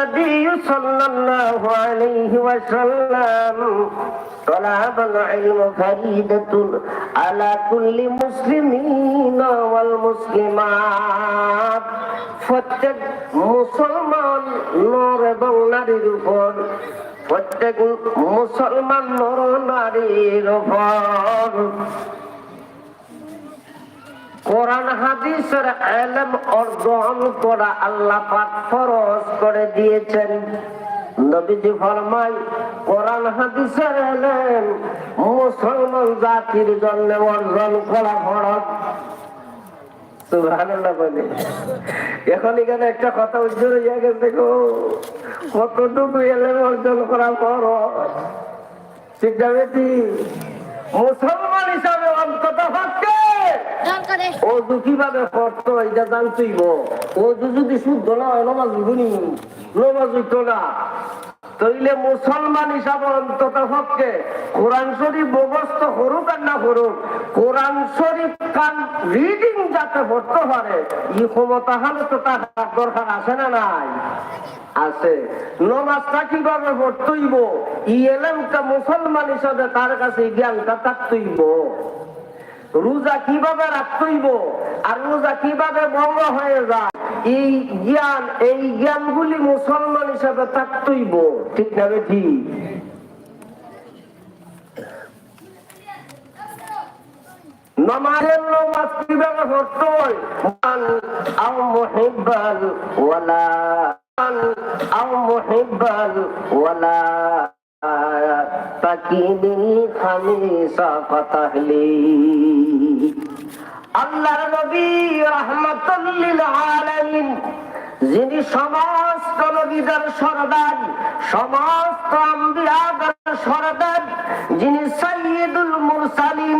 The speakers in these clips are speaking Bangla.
النبي صلى الله عليه وسلم طلب العلم فريدة على كل مسلمين والمسلمات প্রত্যেক মুসলমান নর এবং নারীর উপর প্রত্যেক মুসলমান নর নারীর উপর কোরআন, হাদিসের এলম অর্জন করা আল্লাহ পাক ফরজ করে দিয়েছেন। নবীজি ফরমাই কোরআন, হাদিসের এলেম মুসলমান জাতির জন্য অর্জন করা ফরজ। এখন এখানে একটা কথা উজ্জ্বল হয়ে গেছে গো। কতটুকু এলেম অর্জন করা ফরজ? ঠিক বেটি? মুসলমান অজু কীভাবে করতো এটা জানতেইব। অজু যদি শুদ্ধ না হয়, নমাজ গুনি নমাজ না। তইলে মুসলমান হিসাবে অন্তত পক্ষে কোরআন শরীফ করুক আর না করুক, কোরআন শরীফ কান রিডিং যাতে পড়তে পারে ই ক্ষমতা হলে তো তার দরকার আছে না নাই? আছে। নমাজটা কীভাবে পড়তেইব? ই এলেমটা মুসলমান হিসাবে তার কাছে জ্ঞানটা থাকতেইব। রোজা কীভাবে রাখতেইব আর রোজা কীভাবে ভঙ্গ হয়ে যায়, এই জ্ঞান, এই জ্ঞানগুলি মুসলমান হিসাবে থাকতেইব। ঠিক না ঠিক? নমাজের নমাজ কীভাবে ওয়ালা। যিনি সমস্ত নবীদের সরদার সমস্ত আম্বিয়াদের সরদার যিনি সৈয়দুল মুরসালিন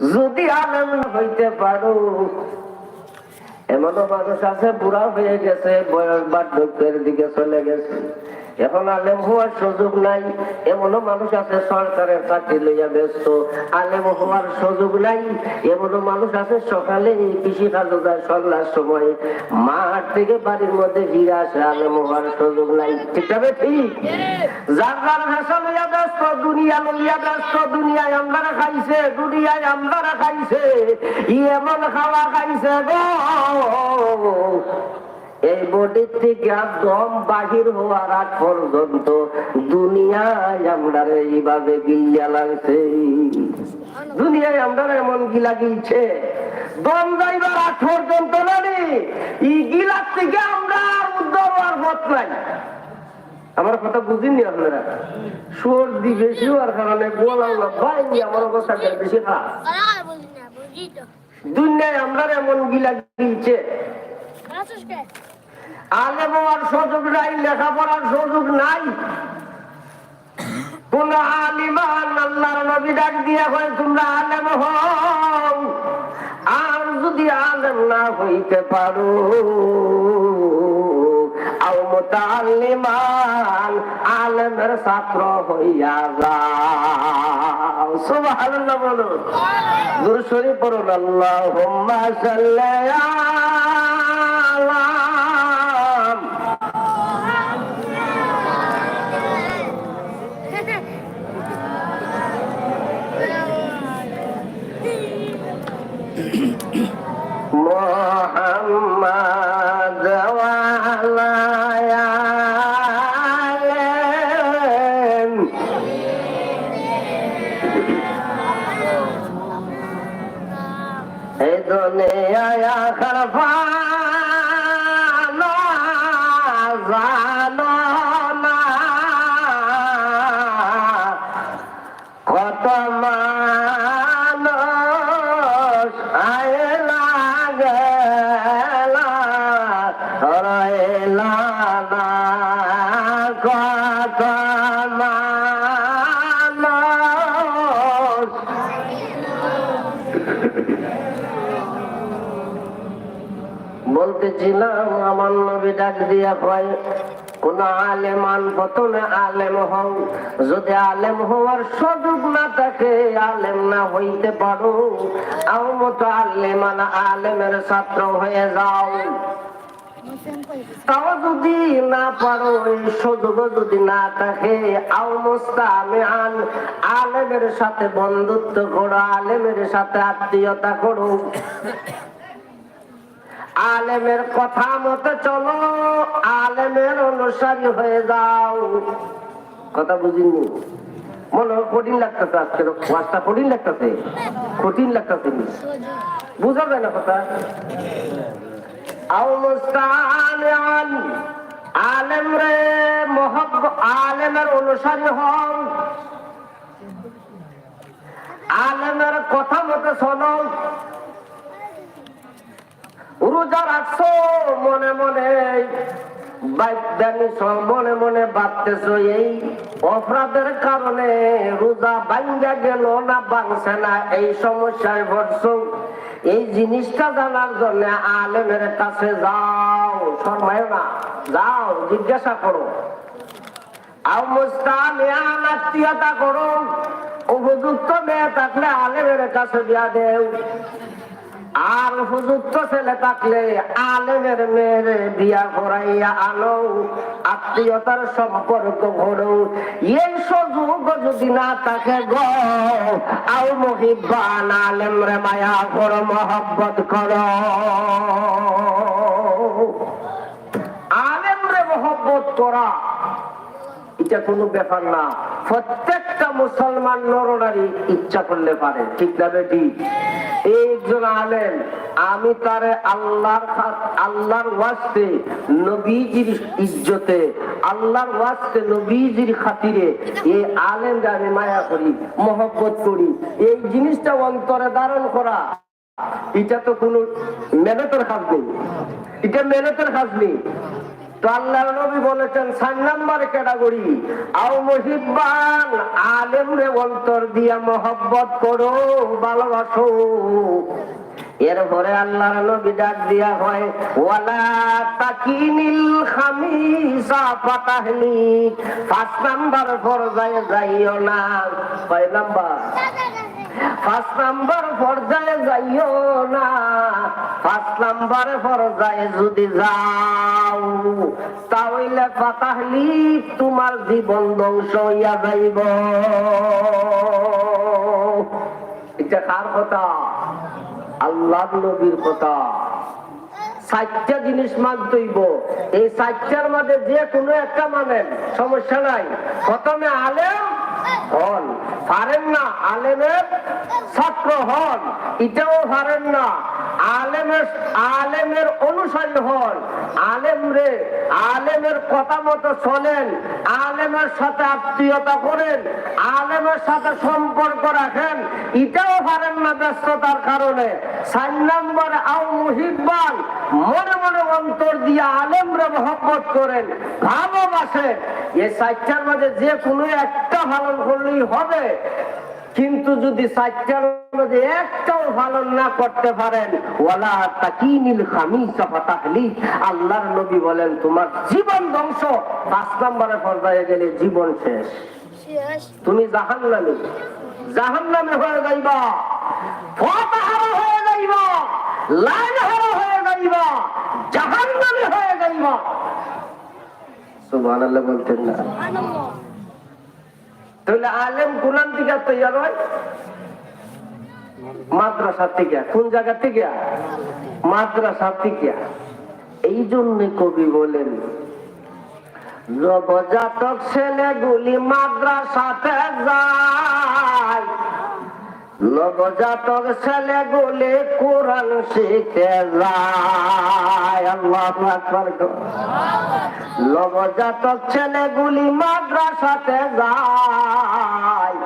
যদি আলেম হইতে পারো। এমনও মানুষ আছে, বুড়া হয়ে গেছে, বয়স বার্ধক্যের দিকে চলে গেছে। এখন আলেম হওয়ার সুযোগ নাই, এমনও মানুষ আছে সরকারের চাকরি লইয়া ব্যস্ত। আলেম হওয়ার সুযোগ নাই, এমনও মানুষ আছে সকালে কৃষি কাজ যায় সন্ধ্যার সময় মাঠ থেকে বাড়ির মধ্যে ফিরে আসে, আলেম হওয়ার সুযোগ নাই। ঠিক আছে ঠিক যার যার ভাষা লইয়া ব্যস্ত, দুনিয়া লইয়া ব্যস্ত, দুনিয়ায় আমরা খাইছে, দুনিয়ায় আমরা খাইছে এমন খাওয়া খাইছে গো। এই বডির থেকে দম বাহির হওয়ার আগ পর্যন্ত দুনিয়ায় আমরা এইভাবে গিয়া লাগছে। দুনিয়ায় আমরা এমন গিলা গিলছে। দম যাইবার আগ পর্যন্ত না রে ই গিলার থেকে আমরা আর উদ্ধার হওয়ার পথ নাই। আমার কথা বুঝিনি আপনারা? সর্দি বেশি হওয়ার কারণে গোলা বাইনি আমার অবস্থা বেশি খারাপ। দুনিয়ায় আমরা এমন গিলা গিলছে। আলেম হওয়ার সুযোগ নাই, লেখাপড়ার সুযোগ নাই। কোন আলিমান আল্লাহর নবী ডাক দিয়া হয় তোমরা আলেম হও। আর যদি আলেম আলেমের ছাত্র হইয়া যাও। সুবহানাল্লাহ বলো। দূর শরীফ পড়ুন, আল্লাহুম্মা সাল্লি আলা দোলে আয়া খরফা বলতেছিলাম আমার নবী ডাক দিয়া কয়, কোন আলেমান প্রথমে আলেম হও। যদি আলেম হওয়ার সুযোগ না থাকে, আলেম না হইতে পারো। আও আলেমান আলেমের ছাত্র হয়ে যাও। তাও যদি না পারো, এই সুযোগ যদি না থাকে, আও মুস্তামে আন আলেমের সাথে বন্ধুত্ব করো, আলেমের সাথে আত্মীয়তা করো। আলেমের কথা মতো চলো, আলেমের অনুসারী হয়ে যাও। কথা বুঝিনি? মনে হয় কঠিন লাগতেছে আজকে ওয়াজটা কঠিন লাগতেছে। কঠিন লাগতেছে। বুঝাবে না কথা? আও আলেম রে, মহব্ব আলেমের অনুসারী হও। আলেমের কথা মতো শোনো রোজা রাখছো মনে মনে মনে মনে ভাবতেছ, এই অপরাধের কারণে রোজা ভাঙ্গা গেল না ভাঙছে না, এই সমস্যায় পড়ছো এই জিনিসটা জানার জন্য আলেমের কাছে যাও শর্মায় না, যাও, জিজ্ঞাসা করো। আও মুস্তামিয়ান আত্মীয়তা করো। উপযুক্ত মেয়ে থাকলে আলেমের কাছে দিয়া দেও। আর উপযুক্ত ছেলে থাকলে আলেমের মেয়ের বিয়া করাইয়া আনো, আত্মীয়তার সম্পর্ক করো এই সুযোগ যদি না থাকে গো, আও মহিবান আলেম রে মায়া করো মহব্বত করো। আলেম রে মহব্বত করা, এটা কোনো ব্যাপার না। প্রত্যেকটা মুসলমান নরনারী ইচ্ছা করলে পারে, ঠিক না বেটি? একজন আলেন আমি তারে আল্লাহর আল্লাহর ওয়াস্তে নবীজির ইজ্জতে, আল্লাহর ওয়াস্তে নবীজির খাতিরে এই আলেমরা আমি মায়া করি, মহব্বত করি, এই জিনিসটা অন্তরে ধারণ করা, এটা তো কোনো মেহনতের কাজ নেই। এটা মেহনতের কাজ নেই। তো আল্লাহ নবী বলেছেন, চার নাম্বার ক্যাটাগরি, আও মহিবান আলেম রে অন্তর দিয়া মহব্বত করো, ভালোবাসো। এরপরে আল্লাহর নবী ডাক দিয়া হয়, ওয়ালা তাকিনিল খামিসা ফাতাহনি। পাঁচ নাম্বার পর্যায়ে যাইও না, কয় নাম্বার? পাঁচ নাম্বার পর্যায়ে যাইও না। পাঁচ নাম্বার পর্যায়ে যদি যাও, তাহলে তোমার জীবন ধ্বংস হইয়া যাইব। এটা কার কথা? আল্লাহ নবীর কথা। চারটা জিনিস মানতেইব এই চারটার মধ্যে যে কোনো একটা মানেন, সমস্যা নাই। প্রথমে আলেম হন পারেন না, আলেমের ছাত্র হন। এটাও পারেন না। আলেমের আলেমের অনুসারী হন। আলেম রে, আলেমের কথা মতো শোনেন, আলেমের সাথে আত্মীয়তা করেন, আলেমের সাথে সম্পর্ক রাখেন। এটাও পারেন না ব্যস্ততার কারণে। চার নম্বরে আও মুহিব্বান, মনে মনে অন্তর দিয়ে আলেমরে মহব্বত করেন, ভালোবাসেন। এই চারটার মাঝে যে কোনো একটা পালন করলেই হবে। কিন্তু যদি মধ্যে একটাও পালন না করতে পারেন ওয়ালা তাকিনিল খামিসা ফাতাহলি আল্লাহর নবী বলেন তোমার জীবন ধ্বংস। পাঁচ নম্বরে পর্যায়ে গেলে জীবন শেষ। তুমি জাহান নামে জাহান নামে হয়ে যাইবা। ফতাহারা হয়ে যাইবা। লাইন হারা হয়ে যাইবা। জাহান নামে হয়ে যাইবা। সুবহানাল্লাহ বলতেন না। তাহলে আলেম কোরআন দিকে তৈরি হয়? মাদ্রাসা থেকে। কোন জায়গা থেকে? মাদ্রাসা থেকে। এই জন্য কবি বলেন নবজাতক ছেলেগুলি মাদ্রাসাতে যায়। নবজাতক ছেলেগুলি কোরআন শিখতে যায়। নবজাতক ছেলেগুলি মাদ্রাসাতে যায়।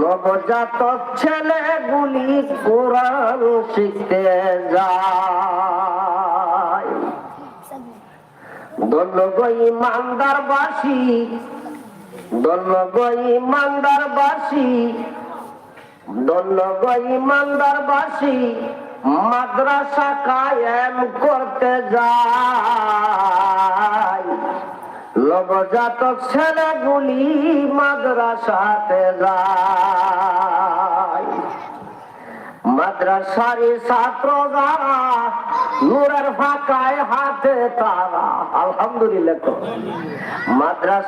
নবজাতক ছেলেগুলি কোরআন শিখতে যায়। দন্য গই মান্দার বাসি দন্য গই মান্দার বাসি দন্য গই মান্দার বাসি মাদ্রাসা কায়েম করতে যায়। নবজাতক ছেলেগুলি মাদ্রাসাতে যায়। মাদ্রাসারি ছাত্র যারা নূরের ফাঁকায় হাতে তারা। আলহামদুলিল্লাহ। মাদ্রাসা